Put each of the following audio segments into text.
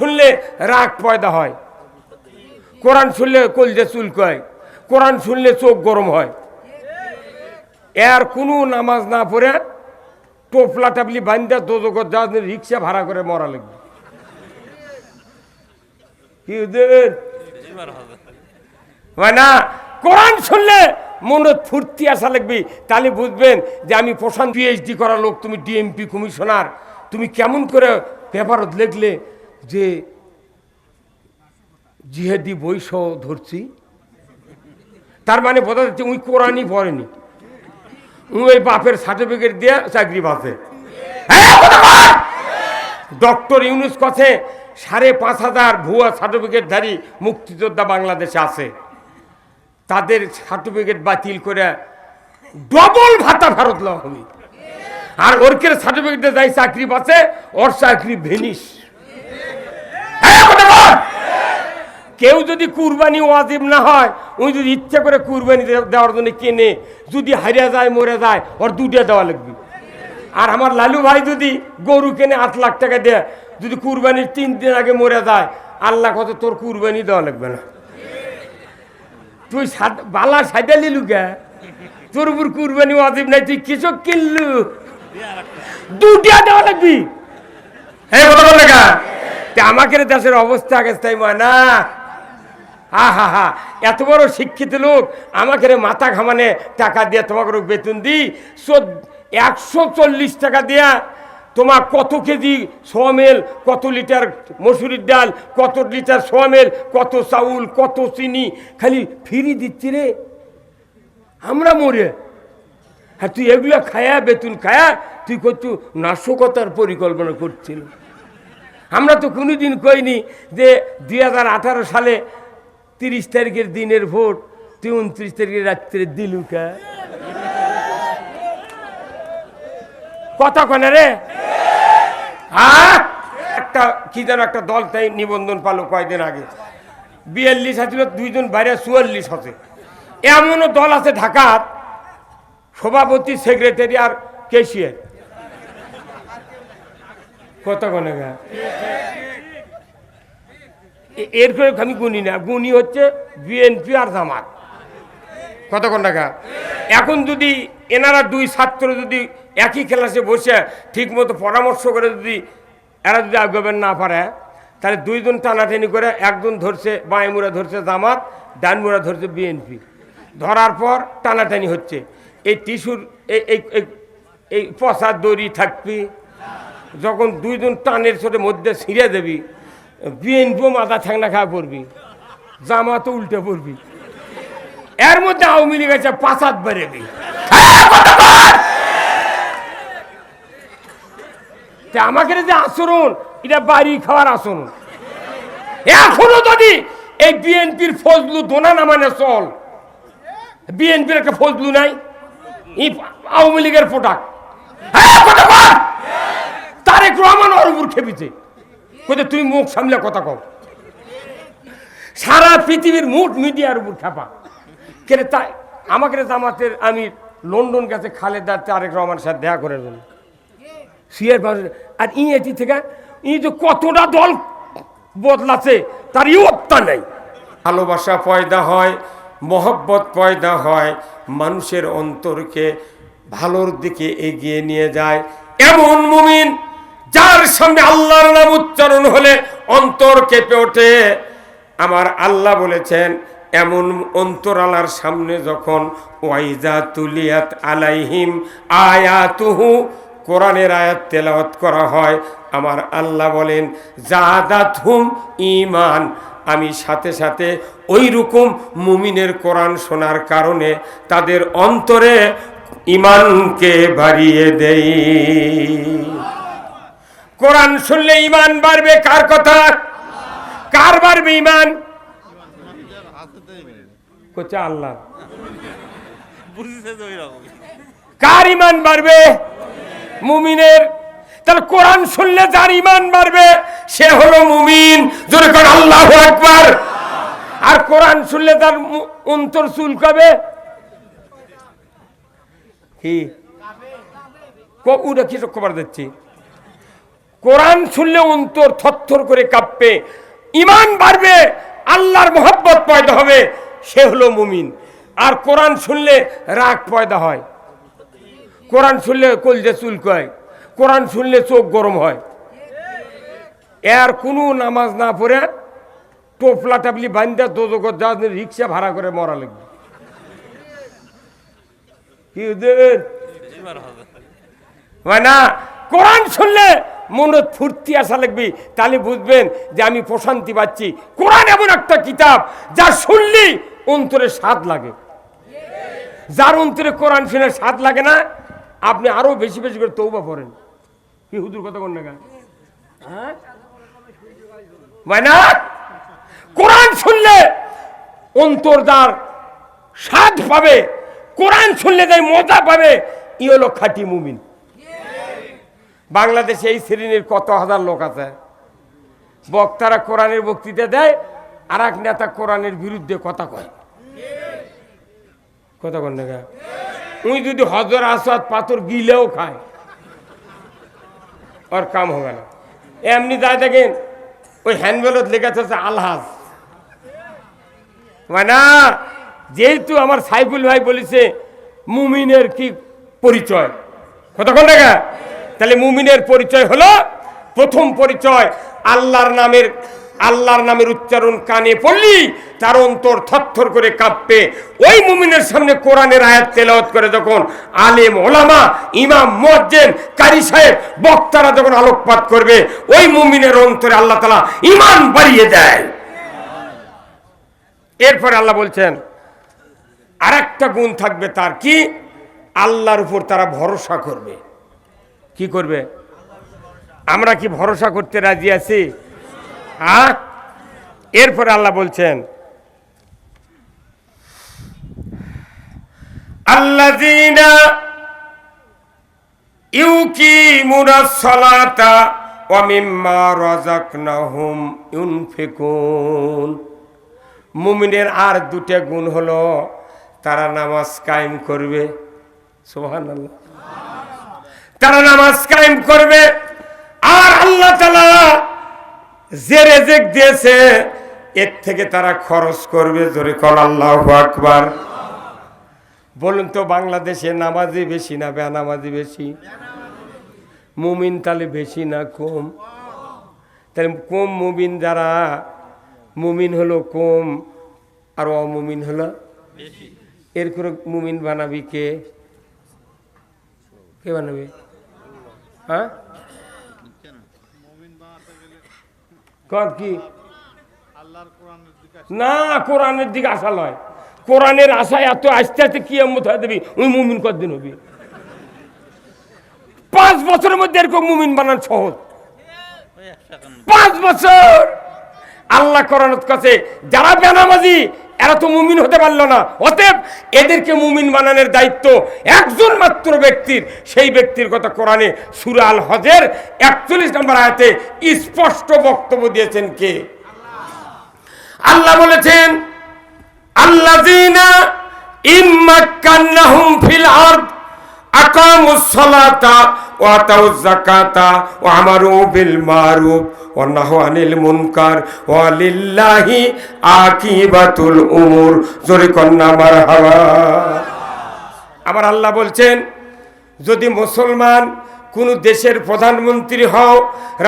শুনলে রাগ পয়দা হয়। কোরআন শুনলে কলজে চুলকয় কোরআন শুনলে চোখ গরম হয়। এর কোনো নামাজ না পড়ে টোপলা টাপলি বান্ধা দোদকর যা রিক্সা ভাড়া করে মরা লাগবে। কি হয় না। কোরআন শুনলে মনে ফুর্তি আসা লাগবে। তাহলে বুঝবেন যে আমি প্রশান্ত পিএইচডি করা লোক, তুমি ডিএমপি কমিশনার। তুমি কেমন করে পেপারত লিখলে? যে জিহেদি বৈশ ধরছি, তার মানে বোঝা যাচ্ছে উই কোরআনই পড়েনি। ওই বাপের সার্টিফিকেট দিয়ে চাকরি পাচ্ছে। ডক্টর ইউনুস কথা সাড়ে পাঁচ হাজার ভুয়া সার্টিফিকেটধারী মুক্তিযোদ্ধা বাংলাদেশে আছে। তাদের সার্টিফিকেট বাতিল করে ডবল ভাতা ফেরত দেওয়া হবে। আর ওরকের সার্টিফিকেটে যাই চাকরি পাচ্ছে, ওর চাকরি ভেনিস হ্যাঁ, কথা বল। কেউ যদি কুরবানি ওয়াজিব না হয় উনি যদি ইচ্ছা করে কুরবানি দেওয়ার জন্য কেনে যদি হারিয়া যায় মরে যায় ওর দুটা দেওয়া লাগবে। আর আমার লালু ভাই যদি গরু কেনে আট লাখ টাকা দেয় যদি কুরবানির তিন দিন আগে মরে যায় আল্লাহ কত তোর কুরবানি দেওয়া লাগবে না। তুই বালা সাইডা লিলু কে? তোর উপর কুরবানি ওয়াজিব নাই তুই কিছু কিনলু দুটিয়া দেওয়া লাগবি। হ্যাঁ কথা বল লেখা আমাকে দেশের অবস্থা আগে তাই না। হা হা হা, এত বড় শিক্ষিত লোক আমাকে মাথা ঘামানে টাকা দিয়ে তোমাকে বেতন দিই। একশো চল্লিশ টাকা দিয়া তোমার কত কেজি সোয়ামেল কত লিটার মসুরির ডাল, কত লিটার সোয়ামেল কত চাউল, কত চিনি, খালি ফিরি দিচ্ছি রে। আমরা মরে। হ্যাঁ তুই এগুলো খায়া, বেতন খায়া, তুই করছু নাশকতার পরিকল্পনা করছিল। আমরা তো কোনোদিন কইনি যে দুই হাজার আঠারো সালে তিরিশ তারিখের দিনের ভোট, তুই উনত্রিশ তারিখের রাত্রে দিলুকা কথা কনে রে? হ্যাঁ? একটা, কি যেন একটা দল তাই নিবন্ধন পালো কয়েকদিন আগে। বিয়াল্লিশ আছিল দুইজন বাইরে চুয়াল্লিশ আছে এমনও দল আছে ঢাকার, সভাপতি, সেক্রেটারি আর কেশিয়ার। কথা কনে গা এ- এরপরে আমি গুনি না, গুনি হচ্ছে বিএনপি আর জামাত। কতক্ষণ টাকা? এখন যদি এনারা দুই ছাত্র যদি একই ক্লাসে বসে ঠিক মতো পরামর্শ করে যদি এরা যদি আগাবেন না পারে, তাহলে দুইজন টানাটানি করে একজন ধরছে বাঁয়মুড়া, ধরছে জামাত, ডানমুড়া ধরছে বিএনপি ধরার পর টানাটানি হচ্ছে। এই টিস্যুর, এই এই দড়ি থাকবি, যখন দুইজন টানের সাথে মধ্যে ছিঁড়ে দেবি বিএনপিও মাথা ঠ্যাংনা খাওয়া পড়বি। জামা তো উল্টে পড়বি। এর মধ্যে আওয়ামী লীগ আছে পাঁচাত বেড়েবি তা আমাকে যে আচরণ এটা বাড়ি খাওয়ার আচরণ। এখনও যদি এই বিএনপির ফজলু দোনা না মানে চল বিএনপির একটা ফজলু নাই আওয়ামী লীগের পোটাক হ্যাঁ, তারেক রহমান অরবুর খেপিছে। কোথায় তুই মুখ সামলে কথা কও। সারা পৃথিবীর মুঠ মিডিয়ার উপর খেপা কেন তাই আমাকে জামাতের আমি লন্ডন গেছে, খালেদা তারেক রহমানের সাথে দেখা করার জন্য সিয়ার আর ই এটি থেকে, ই যে কতটা দল বদলাছে তার ইয়ত্তা নেই। ভালোবাসা পয়দা হয়, মহব্বত পয়দা হয়, মানুষের অন্তরকে ভালোর দিকে এগিয়ে নিয়ে যায়। এমন মুমিন যার সামনে আল্লাহর নাম উচ্চারণ হলে অন্তর কেঁপে ওঠে। আমার আল্লাহ বলেছেন, এমন অন্তরালার সামনে যখন ওয়াইজা তুলিয়াত আলাইহিম আয়াতুহু, কোরআনের আয়াত তেলাওয়াত করা হয়, আমার আল্লাহ বলেন জাদাত হুম ইমান আমি সাথে সাথে ওই রকম মুমিনের কোরআন শোনার কারণে তাদের অন্তরে ইমানকে বাড়িয়ে দেই। কোরআন শুনলে ইমান বাড়বে কার কথা? কার বাড়বে ইমান আল্লাহ। কার ইমান বাড়বে? মুমিনের। তাহলে কোরআন শুনলে যার ইমান বাড়বে, সে হলো মুমিন। আল্লাহ একবার আর কোরআন শুনলে তার অন্তর চুলকাবে? কি? ওটা কি খবর দিচ্ছি? কোরআন শুনলে অন্তর থরথর করে কাঁপবে ইমান বাড়বে, আল্লাহর মোহব্বত পয়দা হবে, সে হলো মুমিন। আর কোরআন শুনলে রাগ পয়দা হয়। কোরআন শুনলে কলজে চুলকয় কোরআন শুনলে চোখ গরম হয়। এর কোনো নামাজ না পড়ে টোপলা টাপলি বান্ধা দোদকর যা রিক্সা ভাড়া করে মরা লাগবে। কি না, কোরআন শুনলে মনে ফুর্তি আসা লাগবে। তাহলে বুঝবেন যে আমি প্রশান্তি পাচ্ছি। কোরআন এমন একটা কিতাব যা শুনলি অন্তরে স্বাদ লাগে। যার অন্তরে কোরআন শুনে স্বাদ লাগে না, আপনি আরও বেশি বেশি করে তৌবা পড়েন। কি হুদুর কথা কোন না হ্যাঁ? না? কোরআন শুনলে অন্তরদার স্বাদ পাবে, কোরআন শুনলে যাই মজা পাবে ই হলো খাঁটি মুমিন। বাংলাদেশে এই শ্রেণির কত হাজার লোক আছে? বক্তারা কোরআনের বক্তৃতা দেয় আর এক নেতা কোরআনের বিরুদ্ধে কথা কয়। কথা কন না? উই যদি হজর আসাদ পাথর গিলেও খায়, ওর কাম হবে না। এমনি যায় দেখেন, ওই হ্যান্ডবেলত লেগেছে হচ্ছে আলহাজ। মানে যেহেতু আমার সাইফুল ভাই বলেছে, মুমিনের কি পরিচয়? কতক্ষণ দেখা তাহলে মুমিনের পরিচয় হলো প্রথম পরিচয় আল্লাহর নামের আল্লাহর নামের উচ্চারণ কানে পড়লি তার অন্তর থরথর করে কাঁপবে। ওই মুমিনের সামনে কোরআনের আয়াত তেলাওয়াত করে যখন আলেম, ওলামা, ইমাম, মুয়াজ্জিন, কারি সাহেব, বক্তারা যখন আলোকপাত করবে, ওই মুমিনের অন্তরে আল্লাহ তালা ঈমান বাড়িয়ে দেয়। এরপরে আল্লাহ বলছেন আর গুণ থাকবে তার কি? আল্লাহর উপর তারা ভরসা করবে। কি করবে? আমরা কি ভরসা করতে রাজি আছি? হ্যাঁ এরপরে আল্লাহ বলছেন, আল্লাযীনা ইউকিমুনা মুমিনের আর দুটা গুণ হলো, তারা নামাজ কায়েম করবে। সুবহানাল্লাহ। তারা নামাজ কায়েম করবে। আর আল্লাহ যে রেজেক দিয়েছে, এর থেকে তারা খরচ করবে জোরে কল আল্লাহু আকবার। বলুন তো, বাংলাদেশে নামাজি বেশি না বেনামাজি বেশি? মুমিন তাহলে বেশি না কম? তাহলে কম মুমিন যারা, মুমিন হলো কম আর অমুমিন হলো? এর করে মুমিন বানাবি কে? কে বানাবে? হ্যাঁ? কর না, কোরআনের দিকে আসা লয়। কোরআনের আশায় এত আস্তে আস্তে কি এমত হয়ে দেবি ওই মুমিন কতদিন হবি? পাঁচ বছরের মধ্যে এরকম মুমিন বানান সহজ। পাঁচ বছর! আল্লাহ কোরআনত কাছে, যারা বেনামাজি এরা তো মুমিন হতে পারল না। অতএব এদেরকে মুমিন বানানোর দায়িত্ব একজন মাত্র ব্যক্তির। সেই ব্যক্তির কথা কোরআনে সুরাল হজের একচল্লিশ নম্বর আয়াতে স্পষ্ট বক্তব্য দিয়েছেন কে? আল্লাহ বলেছেন, আল্লাযীনা ইম্মাক্কান্নাহুম ফিল আরদ আকামুস সালাতা ওয়া আতাউজ যাকাতা ওয়া আমারু বিল মারুফ নাহু আনিল মুনকার ওয়া লিল্লাহি আকিবাতুল উমুর জোরে কন্না মারহাবা। আবার আল্লাহ বলছেন, যদি মুসলমান কোন দেশের প্রধানমন্ত্রী হও,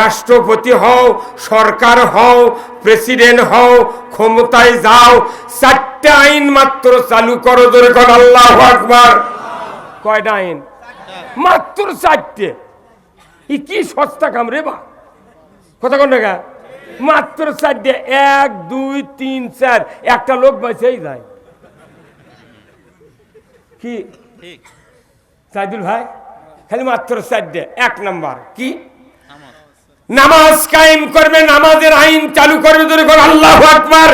রাষ্ট্রপতি হও, সরকার হও, প্রেসিডেন্ট হও, ক্ষমতায় যাও, চারটে আইন মাত্র চালু করো ধরে কর আল্লাহ আকবার। কয়টা আইন? মাত্র চারটে। ই কি সস্তা কাম রে বা। কথা কোন টাকা মাত্র চারটে এক দুই তিন চার। একটা লোক বাঁচেই যায়। কি? সাইদুল ভাই খালি মাত্র চারটে এক নাম্বার। কি? নামাজ। কায়েম করবে নামাজের আইন চালু করবে ধরে করে আল্লাহ আকবার।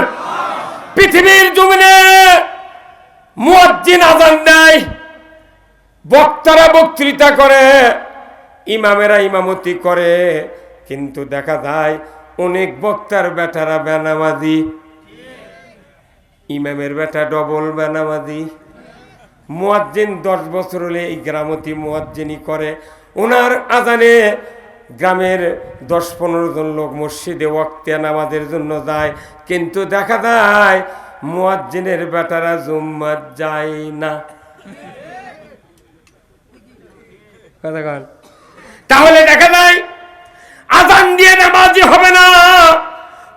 পৃথিবীর জমিনে মুয়াজ্জিন আজান দেয় বক্তারা বক্তৃতা করে, ইমামেরা ইমামতি করে। কিন্তু দেখা যায়, অনেক বক্তার বেটারা বেনামাজি। ইমামের বেটা ডবল বেনামাজি। মুয়াজ্জিন দশ বছর হলে এই গ্রামতি মুয়াজ্জিনি করে। ওনার আজানে গ্রামের দশ পনেরো জন লোক মসজিদে ওয়াক্তে নামাজের জন্য যায়। কিন্তু দেখা যায়, মুয়াজ্জিনের বেটারা জুম্মাত যায় না। কথা। তাহলে দেখা যায় আজান দিয়ে নামাজি হবে না।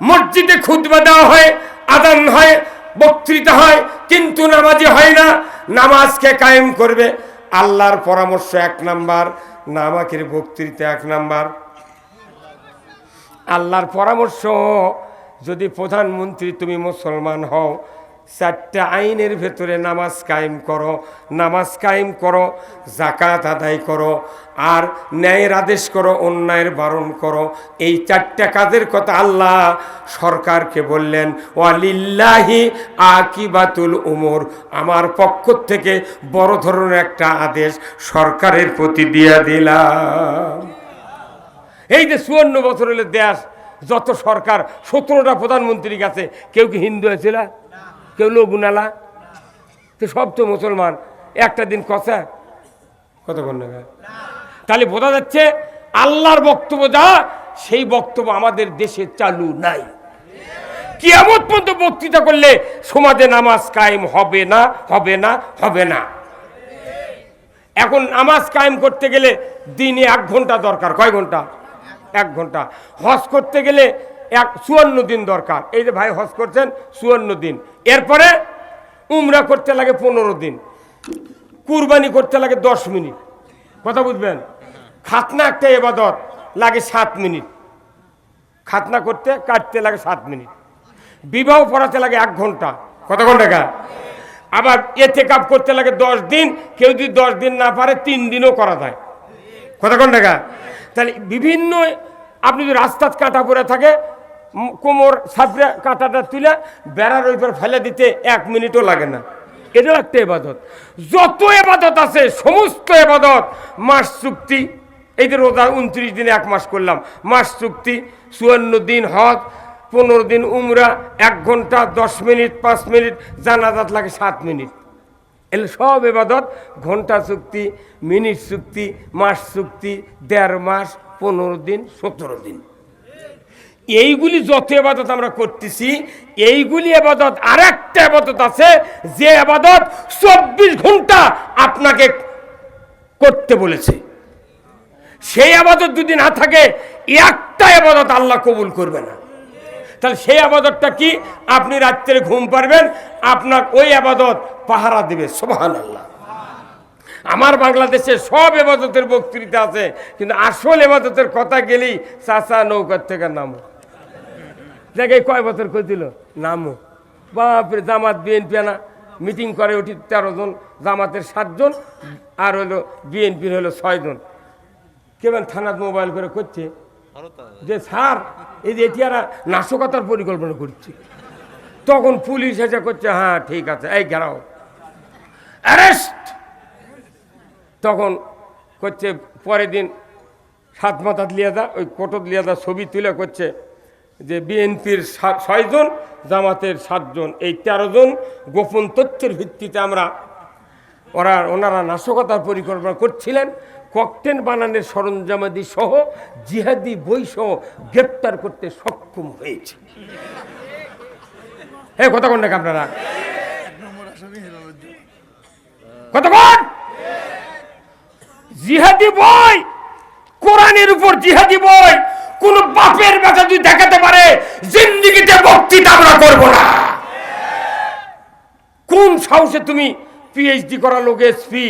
মসজিদে খুতবা দেওয়া হয়, আজান হয়, বক্তৃতা হয়, কিন্তু নামাজি হয় না। নামাজকে কায়েম করবে। আল্লাহর পরামর্শ এক নাম্বার নামাকের বক্তৃতা এক নাম্বার। আল্লাহর পরামর্শ, যদি প্রধানমন্ত্রী তুমি মুসলমান হও চারটা আইনের ভেতরে নামাজ কায়েম করো, নামাজ কায়েম করো জাকাত আদায় করো, আর ন্যায়ের আদেশ করো, অন্যায়ের বারণ করো। এই চারটা কাজের কথা আল্লাহ সরকারকে বললেন, ওয়ালিল্লাহি আকিবাতুল উমর। আমার পক্ষ থেকে বড় ধরনের একটা আদেশ সরকারের প্রতি দিয়া দিলাম। এই যে চুয়ান্ন বছর হলে দেশ, যত সরকার, সতেরোটা প্রধানমন্ত্রী কাছে কেউ কি হিন্দু হয়েছিল? কেউ লগুনালা তো সব তো মুসলমান। একটা দিন কথা। কতক্ষণ না তাহলে বোঝা যাচ্ছে আল্লাহর বক্তব্য যা, সেই বক্তব্য আমাদের দেশে চালু নাই। কিয়ামত পর্যন্ত বক্তৃতা করলে সমাজে নামাজ কায়েম হবে না হবে না হবে না। এখন নামাজ কায়েম করতে গেলে দিনে এক ঘণ্টা দরকার। কয় ঘণ্টা? এক ঘণ্টা। হজ করতে গেলে এক, চুয়ান্ন দিন দরকার। এই যে ভাই হজ করছেন, চুয়ান্ন দিন। এরপরে উমরা করতে লাগে পনেরো দিন। কুরবানি করতে লাগে দশ মিনিট। কথা বুঝবেন? খাতনা একটা এবাদত লাগে সাত মিনিট। খাতনা করতে, কাটতে লাগে সাত মিনিট। বিবাহ পড়াতে লাগে এক ঘণ্টা। কত ঘণ্টা আবার এতে কাপ করতে লাগে দশ দিন। কেউ যদি দশ দিন না পারে, তিন দিনও করা যায়। কতক্ষণ টাকা তাহলে বিভিন্ন, আপনি যদি রাস্তাত কাটা পরে থাকে কোমর সাপড়ে কাঁটাটা তুলে বেড়ার ওই পর ফেলে দিতে এক মিনিটও লাগে না। এটাও একটা এবাদত। যত এবাদত আছে, সমস্ত এবাদত। মাস চুক্তি, এই যে রোজা উনত্রিশ দিনে এক মাস করলাম। মাস চুক্তি, চুয়ান্ন দিন হজ, পনেরো দিন উমরা, এক ঘণ্টা, দশ মিনিট, পাঁচ মিনিট, জানাজাত লাগে সাত মিনিট। এলে সব এবাদত, ঘণ্টা চুক্তি, মিনিট চুক্তি, মাস চুক্তি, দেড় মাস, পনেরো দিন, সতেরো দিন। এইগুলি যত এবাদত আমরা করতেছি, এইগুলি এবাদত আর একটা এবাদত আছে, যে এবাদত চব্বিশ ঘণ্টা আপনাকে করতে বলেছে। সেই আবাদত যদি না থাকে, একটা আবাদত আল্লাহ কবুল করবে না। তাহলে সেই আবাদতটা কি? আপনি রাত্রে ঘুম পারবেন আপনার ওই আবাদত পাহারা দেবে সোহান আল্লাহ আমার বাংলাদেশে সব এবাদতের বক্তৃতা আছে, কিন্তু আসল এবাদতের কথা গেলেই চাচা নৌকার থেকে নামো। জায়গায় কয় বছর কইছিল নামো। বাপরে জামাত বিএনপি না মিটিং করে ওটি তেরো জন জামাতের সাতজন আর হলো বিএনপির হলো ছয়জন কেমন থানাত মোবাইল করে করছে যে স্যার এই যে এটিয়ারা নাশকতার পরিকল্পনা করছে। তখন পুলিশ এসে করছে হ্যাঁ ঠিক আছে এই ঘেরাও। অ্যারেস্ট তখন করছে পরের দিন সাত মাথাত লিয়াদা ওই কোটত লিয়াদা ছবি তুলে করছে যে বিএনপির ছয়জন, জামাতের সাতজন, এই তেরো জন গোপন তথ্যের ভিত্তিতে আমরা ওরা, ওনারা নাশকতার পরিকল্পনা করছিলেন ককটেন বানানের সরঞ্জামাদি সহ, জিহাদি বই সহ গ্রেপ্তার করতে সক্ষম হয়েছে। হ্যাঁ কতক্ষণ নাকি আপনারা? কতক্ষণ জিহাদি বই, কোরআনের উপর জিহাদি বই কোন বাপের বেচা যদি দেখাতে পারে, জিন্দিগিতে বক্তৃতা আমরা করব না। কোন সাহসে তুমি পিএইচডি করা লোক এসপি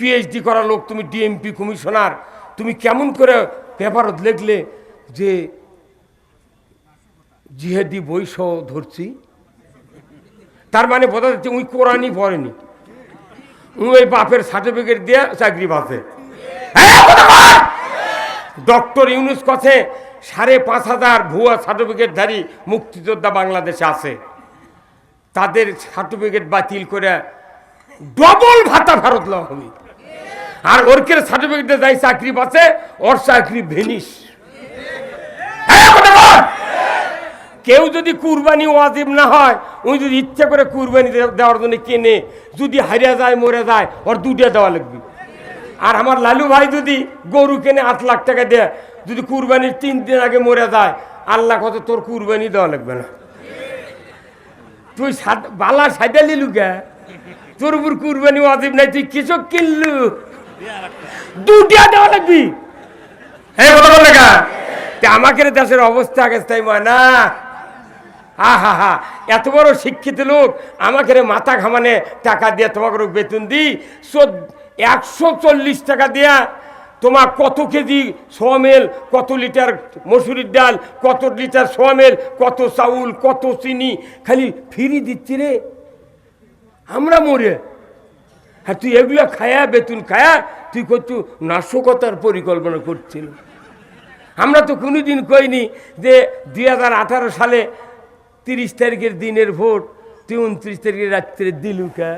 পিএইচডি করা লোক, তুমি ডিএমপি কমিশনার, তুমি কেমন করে পেপারত লিখলে যে জিহেদি সহ ধরছি? তার মানে বোঝা যাচ্ছে উনি কোরআনই পড়েনি। উনি ওই বাপের সার্টিফিকেট দিয়ে চাকরি পাচ্ছে। ডক্টর ইউনুস কথে সাড়ে পাঁচ হাজার ভুয়া সার্টিফিকেটধারী মুক্তিযোদ্ধা বাংলাদেশে আছে? তাদের সার্টিফিকেট বাতিল করে ডবল ভাতা ফেরত লওয়া হবে। আর ওরকে সার্টিফিকেটে যাই চাকরি পাচ্ছে, ওর চাকরি ভেনিস। হ্যাঁ। কেউ যদি কুরবানি ওয়াজিব না হয়, উনি যদি ইচ্ছে করে কুরবানি দেওয়ার জন্য কেনে, যদি হারিয়া যায়, মরে যায়, ওর দুটা দেওয়া লাগবে। আর আমার লালু ভাই যদি গরু কেনে আট লাখ টাকা দেয়, যদি কুরবানির তিন দিন আগে মরে যায়, আল্লাহ কত তোর কুরবানি দেওয়া লাগবে না। তুই বালা সাইডা লিলু কে তোর উপর কুরবানি অজিব নাই, তুই কিছু কিনলু দুটিয়া দেওয়া লাগবি। আমাকে দেশের অবস্থা আগে তাই না হা হা, এত বড় শিক্ষিত লোক, আমাকে মাথা ঘামানে টাকা দিয়ে তোমাকে বেতন দিই। একশো চল্লিশ টাকা দেয়া তোমার কত কেজি সোয়ামেল, কত লিটার মসুরির ডাল, কত লিটার সোয়ামেল, কত চাউল, কত চিনি, খালি ফিরি দিচ্ছি রে। আমরা মরে। হ্যাঁ তুই এগুলো খায়া, বেতন খায়া, তুই করছু নাশকতার পরিকল্পনা করছিল আমরা তো কোনোদিন কইনি যে দুই হাজার আঠারো সালে তিরিশ তারিখের দিনের ভোট, তুই উনত্রিশ তারিখের রাত্রে দিলুকা।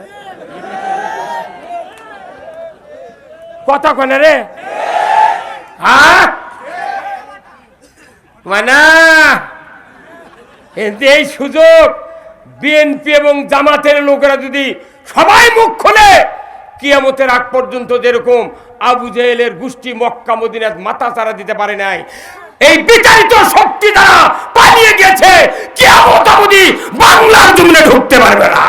কনে রে? হ্যাঁ? মানা? এই সুযোগ বিএনপি এবং জামাতের লোকেরা যদি সবাই মুখ খোলে, কিয়ামতের আগ পর্যন্ত যেরকম আবু জেহেলের গোষ্ঠী মক্কা মদিনাত মাথা চারা দিতে পারে নাই, এই বিতাড়িত শক্তি দ্বারা পালিয়ে গেছে, কিয়ামত বাংলার জমিনে ঢুকতে পারবে না।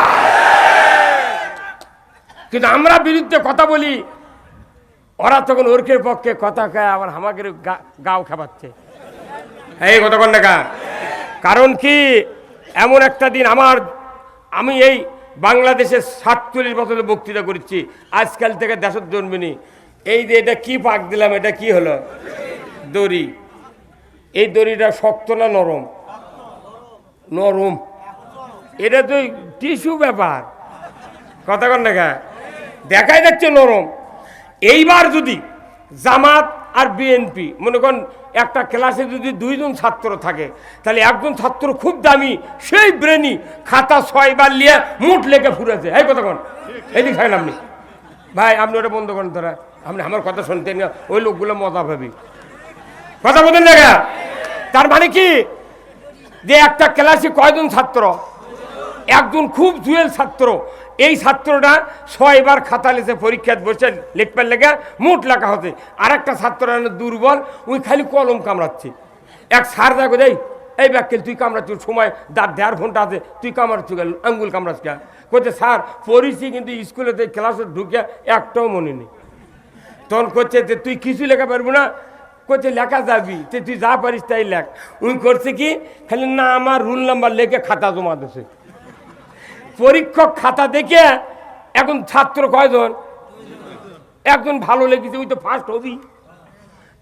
কিন্তু আমরা বিরুদ্ধে কথা বলি ওরা তখন ওরকের পক্ষে কথা কয় আবার আমাকে গাও খাবাচ্ছে এই কতক্ষণ দেখা। কারণ কি? এমন একটা দিন আমার, আমি এই বাংলাদেশের সাতচল্লিশ বছরের বক্তৃতা করছি। আজকাল থেকে দেশের জন্মিনি। এই যে এটা কি পাক দিলাম, এটা কি হলো? দড়ি। এই দড়িটা শক্ত না নরম? নরম। এটা তো টিস্যু ব্যাপার। কথা কন দেখা। দেখাই যাচ্ছে নরম। এইবার যদি জামাত আর বিএনপি, মনে করেন একটা ক্লাসে যদি দুইজন ছাত্র থাকে, তাহলে একজন ছাত্র খুব দামি, সেই ব্রেনি খাতা ছয়বার নিয়ে মুঠ লেগে ফুরেছে। এই কথা কন। এদিক থাকেন আপনি। ভাই, আপনি ওটা বন্ধ করেন তোরা। আপনি আমার কথা শুনতেন না ওই লোকগুলো মজা পাবি। কথা বলেন দেখা তার মানে কি? যে একটা ক্লাসে কয়জন ছাত্র? একজন খুব জুয়েল ছাত্র। এই ছাত্রটা ছয়বার খাতা লিখে পরীক্ষায় বসে লিখবার লেগে মুঠ লেখা হতে আর একটা ছাত্র দুর্বল ওই খালি কলম কামড়াচ্ছে। এক সার দেখো দেই এই ব্যাকেল, তুই কামড়াচ্ছ, সময় দাঁত দেড় ঘণ্টা আছে, তুই কামড়াচ্ছ গেল আঙ্গুল কামড়াচ্ছ করছে স্যার, পড়িছি কিন্তু স্কুলেতে ক্লাসে ঢুকে একটাও মনে নেই। তখন করছে যে, তুই কিছু লেখা পারব না? করছে লেখা যাবি তুই যা পারিস তাই লেখ। উনি করছে কি, খালি না আমার রুল নাম্বার লেখে খাতা জমা দিছে। পরীক্ষক খাতা দেখে এখন ছাত্র কয়জন একজন ভালো লেগেছে, ওই তো ফার্স্ট হবি।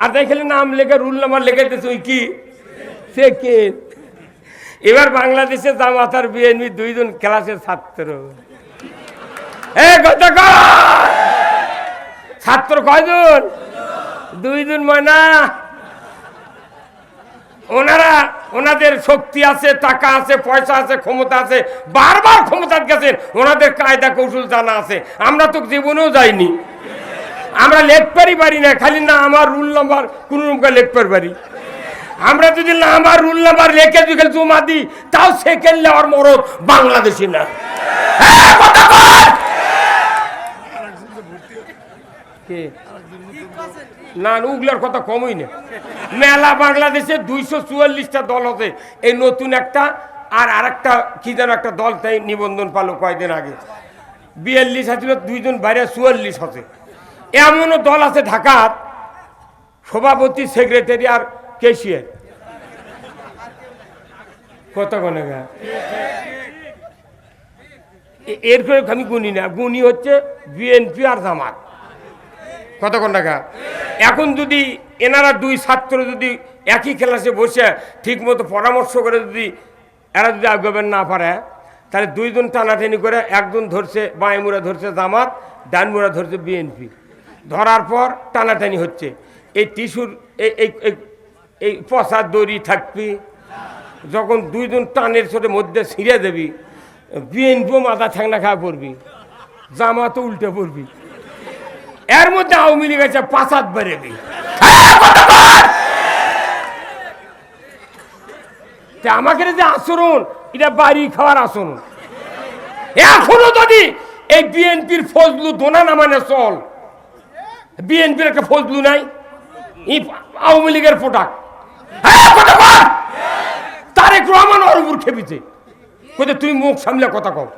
আর দেখলে নাম লেখে, রুল নাম্বার লেখে দিয়েছে ওই কি? সে কে? এবার বাংলাদেশে জামাত আর বিএনপি দুইজন ক্লাসের ছাত্র! ছাত্র কয়জন? দুইজন ময়না। ওনারা ওনাদের শক্তি আছে, টাকা আছে, পয়সা আছে, ক্ষমতা আছে, বারবার ক্ষমতার গেছেন, ওনাদের কায়দা কৌশল জানা আছে আমরা তো জীবনেও যাইনি আমরা লেখপারই পারি না, খালি না আমার রুল নাম্বার, কোন রকম লেখপার পারি আমরা যদি না আমার রুল নাম্বার লেখে যদি জমা দিই, তাও সেকেন্ড লেওয়ার মরদ বাংলাদেশি না হ্যাঁ! কে? না উগলার কথা কমই না। মেলা বাংলাদেশে দুইশো চুয়াল্লিশটা দল আছে। এই নতুন একটা আর আরেকটা কি যেন একটা দল তাই নিবন্ধন পালো কয়েকদিন আগে। বিয়াল্লিশ আছিল দুইজন বাইরে চুয়াল্লিশ আছে। এমনও দল আছে ঢাকার, সভাপতি, সেক্রেটারি আর কেশিয়ার। কত এ- এরপরে আমি গুনি না। গুনি হচ্ছে বিএনপি আর জামাত। কতক্ষণ টাকা? এখন যদি এনারা দুই ছাত্র যদি একই ক্লাসে বসে ঠিকমতো পরামর্শ করে যদি এরা যদি আগাবেন না পারে, তাহলে দুইজন টানাটানি করে একজন ধরছে বাঁয়মুড়া, ধরছে জামাত, ডানমুড়া ধরছে বিএনপি ধরার পর টানাটানি হচ্ছে। এই টিস্যুর, এই, এই- দড়ি থাকবি, যখন দুইজন টানের ছোট মধ্যে ছিঁড়ে দেবি বিএনপিও মাথা ঠ্যাংনা খাওয়া পড়বি, জামাতও উল্টে পড়বি। এর মধ্যে আওয়ামী লীগ আছে পাঁচাত বেড়েবি আমাকে যে আচরণ এটা বাড়ি খাওয়ার আচরণ। এখনও যদি এই বিএনপির ফজলু দোনা না মানে চল বিএনপির একটা ফজলু নাই ই আওয়ামী লীগের পোটাক হ্যাঁ! তারেক রহমান ওর উপর খেপিছে কোথায় তুই মুখ সামলে কথা কও।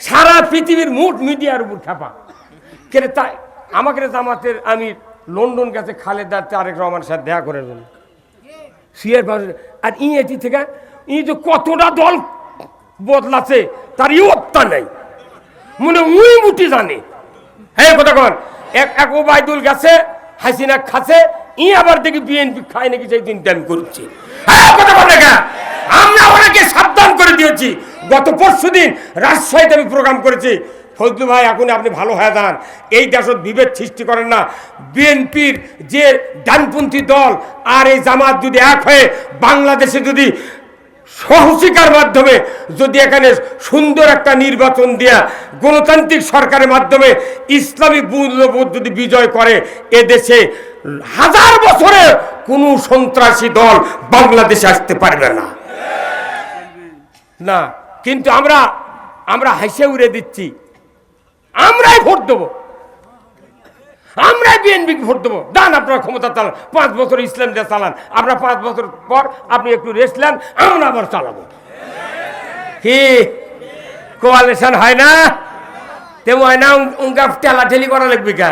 সারা পৃথিবীর মুঠ মিডিয়ার উপর খেপা কেরে তাই? আমাকে জামাতের আমি লন্ডন গেছে খালেদা তারেক রহমানের সাথে দেখা করে জন্য। সিয়ের পাশে আর ই এটি থেকে ই যে কতটা দল বদলাছে তার ইয়ত্তা নেই। মনে উই মুটি জানে। হ্যাঁ কথা কন। এক এক ওবায়দুল গেছে, হাসিনা খাচ্ছে, ই আবার দেখি বিএনপি খায় নাকি সেই দিনটা আমি করছি। হ্যাঁ কথা কেন? আমরা ওনাকে সাবধান করে দিয়েছি। গত পরশু দিন রাজশাহীতে আমি প্রোগ্রাম করেছি। ফজলু ভাই এখন আপনি ভালো হয়ে যান। এই দেশত বিভেদ সৃষ্টি করেন না। বিএনপির যে ডানপন্থী দল আর এই জামাত যদি এক হয়ে বাংলাদেশে যদি সহশিকার মাধ্যমে যদি এখানে সুন্দর একটা নির্বাচন দেয়া গণতান্ত্রিক সরকারের মাধ্যমে ইসলামী মূল্যবোধ যদি বিজয় করে এদেশে হাজার বছরে কোনো সন্ত্রাসী দল বাংলাদেশে আসতে পারবে না। না, কিন্তু আমরা আমরা হেসে উড়ে দিচ্ছি। আমরাই ভোট দেবো। আমরাই বিএনপি ভোট দেবো। দান আপনার ক্ষমতা চালান। পাঁচ বছর ইসলাম দিয়ে চালান। আমরা পাঁচ বছর পর আপনি একটু রেস্ট নেন, আমরা আবার চালাবো। কি? কোয়ালিশন হয় না? তেমন হয় না উনকা ঠেলাঠেলি করা লাগবে কা?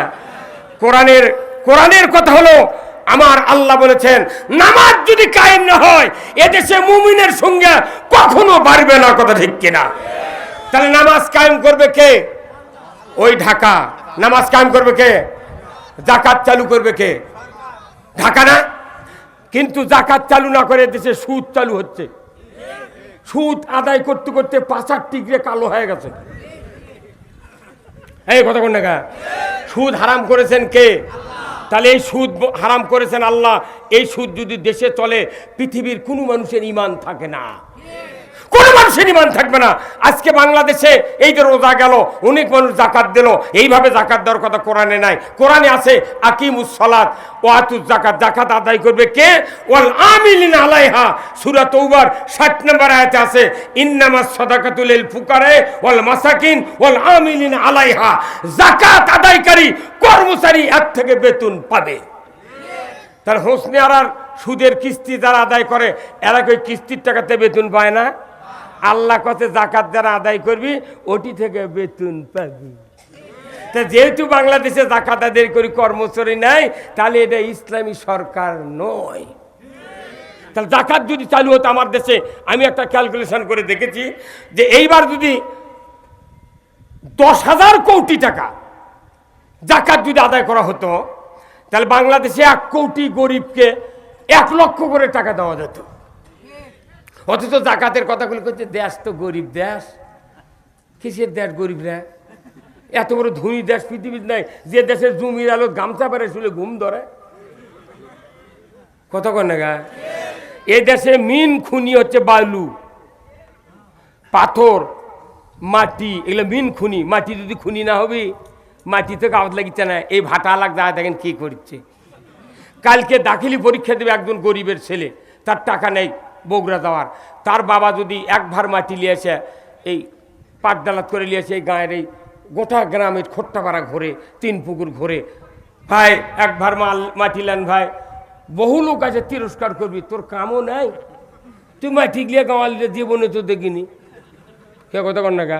কোরআনের কোরআনের কথা হলো, আমার আল্লাহ বলেছেন, নামাজ যদি কায়েম না হয়, এদেশে মুমিনের সঙ্গে কখনো বাড়বে না, কথা ঠিক কিনা? তাহলে নামাজ কায়েম করবে কে? ওই ঢাকা। নামাজ কায়েম করবে কে? জাকাত চালু করবে কে? ঢাকা না? কিন্তু জাকাত চালু না করে দেশে সুদ চালু হচ্ছে। সুদ আদায় করতে করতে পাচার টিকরে কালো হয়ে গেছে। এই কথা কোন টাকা সুদ হারাম করেছেন কে? তাহলে এই সুদ হারাম করেছেন আল্লাহ। এই সুদ যদি দেশে চলে, পৃথিবীর কোনো মানুষের ইমান থাকে না। মানুষের ইমান থাকবে না। আজকে বাংলাদেশে এই যে রোজা গেল, অনেক মানুষ জাকাত দিল, এইভাবে জাকাত দেওয়ার কথা কোরআনে নাই। কোরআনে আছে, আকিমুস সালাত আতুস জাকাত জাকাত আদায় করবে কে? ওয়াল আমিলিন আলাইহা। সূরা তৌবার 60 নম্বর আয়াতে আছে, ইন্নামাস সাদাকাতুল ফুকারে ওয়াল মাসাকিন ওয়াল আমিলিন আলাইহা। জাকাত আদায়কারী কর্মচারী এর থেকে বেতন পাবে। তার হোসনে আর সুদের কিস্তি যারা আদায় করে, এরা কই কিস্তির টাকাতে বেতন পায় না? আল্লাহ কতে জাকাত দ্বারা আদায় করবি, ওটি থেকে বেতন পাবি। তা যেহেতু বাংলাদেশে জাকাত আদায় করি, কর্মচারী নাই, তাহলে এটা ইসলামী সরকার নয়। তাহলে জাকাত যদি চালু হতো আমার দেশে, আমি একটা ক্যালকুলেশন করে দেখেছি যে এইবার যদি দশ হাজার কোটি টাকা জাকাত যদি আদায় করা হতো, তাহলে বাংলাদেশে এক কোটি গরিবকে এক লক্ষ করে টাকা দেওয়া যেত। অথচ জাকাতের কথাগুলো করছে দেশ তো গরিব দেশ। কিসের দেশ গরিব গরিবরা এত বড় ধনী দেশ পৃথিবীর নাই, যে দেশের জমির আলো গামছা পেরে শুলে ঘুম ধরে। কত কর না গা। এই দেশে মিন খুনি হচ্ছে বালু। পাথর, মাটি, এগুলো মিন খুনি। মাটি যদি খুনি না হবে, মাটি তো গাওয়াত লাগিচ্ছে না। এই ভাটা আলাগ যা দেখেন কি করছে। কালকে দাখিলি পরীক্ষা দেবে একজন গরিবের ছেলে। তার টাকা নেই। বগুড়া যাওয়ার। তার বাবা যদি এক ভার মাটি এসে এই পাটডালাত করে এসে এই গাঁয়ের এই গোটা গ্রামের খোট্টাপাড়া ঘোরে, তিন পুকুর ঘোরে, ভাই, এক ভার মাল, মাটি নেন ভাই, বহু লোক আছে, তিরস্কার করবি, তোর কামও নাই। তুই মাটি গিয়ে গাঁওয়ালিতে জীবনে তো দেখিনি। কে কথা কর না গা?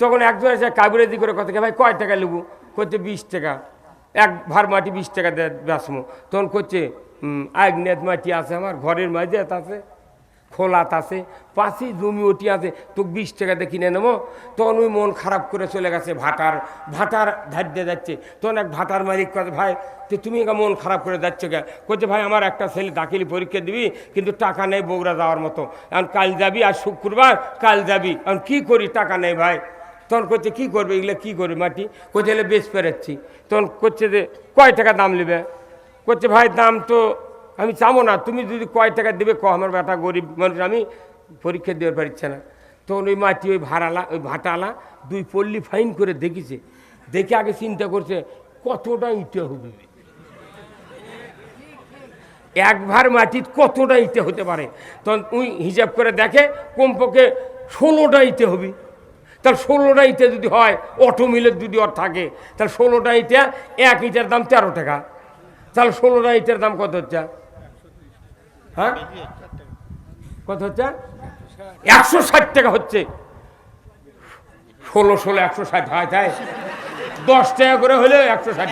তখন একজন এসে কাবিরাজি করে কথা ভাই, কয় টাকা নেব করছে বিশ টাকা। এক ভার মাটি বিশ টাকা দেয় বেসমো তখন করছে আগনেত মাটি আছে আমার, ঘরের মাঝে আছে, খোলাত আছে, পাশে জমি ওটি আছে তো বিশ টাকাতে কিনে নেব। তখন ওই মন খারাপ করে চলে গেছে ভাটার ভাটার ধার দিয়ে যাচ্ছে। তখন এক ভাটার মালিক কথা ভাই, তো তুমি একা মন খারাপ করে যাচ্ছ কে করছে ভাই, আমার একটা ছেলে দাখিল পরীক্ষা দিবি, কিন্তু টাকা নেই বগুড়া যাওয়ার মতো। এখন কাল যাবি আর শুক্রবার কাল যাবি। এখন কী করি? টাকা নেই, ভাই। তখন করছে কী করবে? এগুলো কী করবে মাটি? এলে বেশ পেরেছি। তখন করছে যে, কয় টাকা দাম নেবে করছে, ভাই, দাম তো আমি চাবো না। তুমি যদি কয় টাকা দেবে ক আমার বেটা গরিব মানুষ, আমি পরীক্ষা দেওয়ার পারছে না। তখন ওই মাটি, ওই ভাড়ালা, ওই ভাটালা দুই পল্লী ফাইন করে দেখিছে। দেখে আগে চিন্তা করছে, কতটা ইটে হবে? এক ভার মাটির কতটা ইটে হতে পারে? তখন উই হিসাব করে দেখে, কমপক্ষে ষোলোটা ইটে হবে। তাহলে ষোলোটা ইটে যদি হয় অটো মিলের যদি ওর থাকে, তাহলে ষোলোটা ইটা এক ইটার দাম তেরো টাকা। তাহলে ষোলোটা ইটের দাম কত হচ্ছে? হ্যাঁ? কত হচ্ছে? একশো ষাট টাকা হচ্ছে। ষোলো ষোলো, একশো ষাট, হয় তাই দশ টাকা করে হলে একশো ষাট